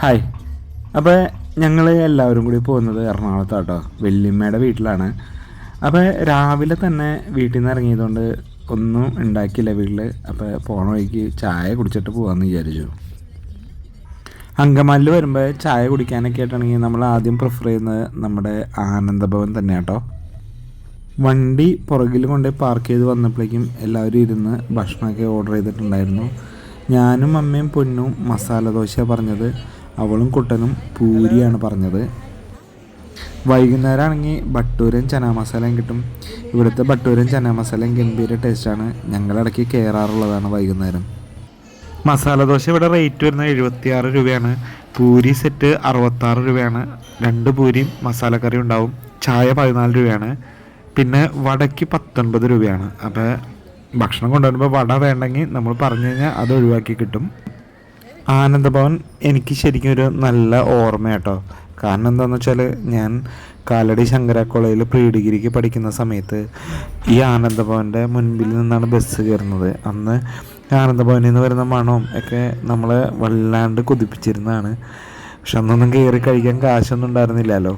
Hi അപ്പോൾ ഞങ്ങൾ എല്ലാവരും കൂടി പോകുന്നത് എറണാകുളത്താട്ടോ. വല്യമ്മയുടെ വീട്ടിലാണ്. അപ്പോൾ രാവിലെ തന്നെ വീട്ടിൽ നിന്ന് ഇറങ്ങിയതുകൊണ്ട് ഒന്നും ഉണ്ടാക്കിയില്ല വീട്ടിൽ അപ്പോൾ പോണ വഴിക്ക് ചായ കുടിച്ചിട്ട് പോകാമെന്ന് വിചാരിച്ചു. അങ്കമാലിൽ വരുമ്പോൾ ചായ കുടിക്കാനൊക്കെ ആയിട്ടാണെങ്കിൽ നമ്മൾ ആദ്യം പ്രിഫർ ചെയ്യുന്നത് നമ്മുടെ ആനന്ദഭവൻ തന്നെ കേട്ടോ വണ്ടി പുറകിൽ കൊണ്ട് പാർക്ക് ചെയ്ത് വന്നപ്പോഴേക്കും എല്ലാവരും ഇരുന്ന് ഭക്ഷണമൊക്കെ ഓർഡർ ചെയ്തിട്ടുണ്ടായിരുന്നു. ഞാനും അമ്മയും പൊന്നും മസാല ദോശ പറഞ്ഞത്. അവളും കുട്ടനും പൂരിയാണ് പറഞ്ഞത്. വൈകുന്നേരം ആണെങ്കിൽ ബട്ടൂരൻ ചന മസാലയും കിട്ടും. ഇവിടുത്തെ ബട്ടൂരൻ ചന മസാലയും ഗംഭീര ടേസ്റ്റാണ് ഞങ്ങളിടയ്ക്ക് കയറാറുള്ളതാണ് വൈകുന്നേരം. മസാല ദോശ ഇവിടെ റേറ്റ് വരുന്നത് എഴുപത്തിയാറ് രൂപയാണ്. പൂരി സെറ്റ് അറുപത്താറ് രൂപയാണ്. രണ്ട് പൂരിയും മസാലക്കറി ഉണ്ടാവും. ചായ പതിനാല് രൂപയാണ്. പിന്നെ വടയ്ക്ക് പത്തൊൻപത് രൂപയാണ്. അപ്പോൾ ഭക്ഷണം കൊണ്ടുവരുമ്പോൾ വട വേണ്ടെങ്കിൽ നമ്മൾ പറഞ്ഞു കഴിഞ്ഞാൽ അത് ഒഴിവാക്കി കിട്ടും. ആനന്ദഭവൻ എനിക്ക് ശരിക്കും ഒരു നല്ല ഓർമ്മ കേട്ടോ കാരണം എന്താണെന്ന് വെച്ചാൽ ഞാൻ കാലടി ശങ്കര കോളേജിൽ പ്രീ ഡിഗ്രിക്ക് പഠിക്കുന്ന സമയത്ത് ഈ ആനന്ദഭവന്റെ മുൻപിൽ നിന്നാണ് ബസ് കയറുന്നത്. അന്ന് ആനന്ദഭവനിൽ നിന്ന് വരുന്ന മണവും ഒക്കെ നമ്മളെ വല്ലാണ്ട് കൊതിപ്പിച്ചിരുന്നതാണ്. പക്ഷെ അന്നൊന്നും കയറി കഴിക്കാൻ കാശൊന്നും ഉണ്ടായിരുന്നില്ലല്ലോ.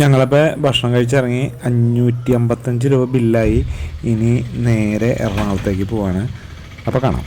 ഞങ്ങളപ്പോൾ ഭക്ഷണം കഴിച്ചിറങ്ങി അഞ്ഞൂറ്റി അമ്പത്തഞ്ച് രൂപ ബില്ലായി ഇനി നേരെ എറണാകുളത്തേക്ക് പോവാണ്. അപ്പോൾ കാണാം.